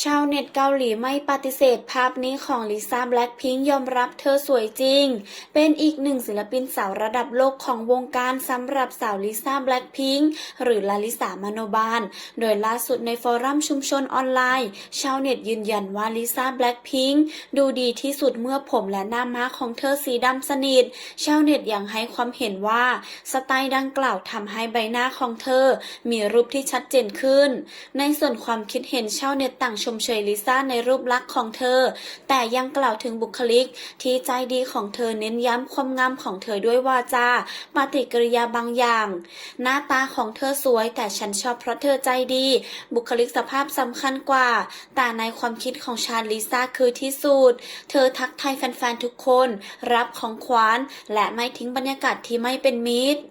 ชาวเน็ตเกาหลีไม่ปฏิเสธภาพนี้ของลิซ่าแบล็คพิงค์ยอมรับเธอสวยจริง เป็นอีกหนึ่งศิลปินสาวระดับโลกของวงการสำหรับสาวลิซ่าแบล็คพิงค์หรือลาลิสามโนบาล โดยล่าสุดในฟอรัมชุมชนออนไลน์ ชาวเน็ตยืนยันว่าลิซ่าแบล็คพิงค์ดูดีที่สุดเมื่อผมและหน้าม้าของเธอสีดำสนิท ชาวเน็ตยังให้ความเห็นว่าสไตล์ดังกล่าวทำให้ใบหน้าของเธอ มีรูปที่ชัดเจนขึ้น ในส่วนความคิดเห็นชาวเน็ตต่างชมเชยลิซ่าในรูปลักษณ์ของเธอ แต่ยังกล่าวถึงบุคลิกที่ใจดีของเธอเน้นย้ำความงามของเธอด้วยวาจาปฏิกิริยาบางอย่าง หน้าตาของเธอสวย แต่ฉันชอบเพราะเธอใจดี บุคลิกสภาพสำคัญกว่า แต่ในความคิดของชาลิซ่าคือที่สุด เธอทักทายแฟนๆทุกคน รับของขวัญและไม่ทิ้งบรรยากาศที่ไม่เป็นมิตร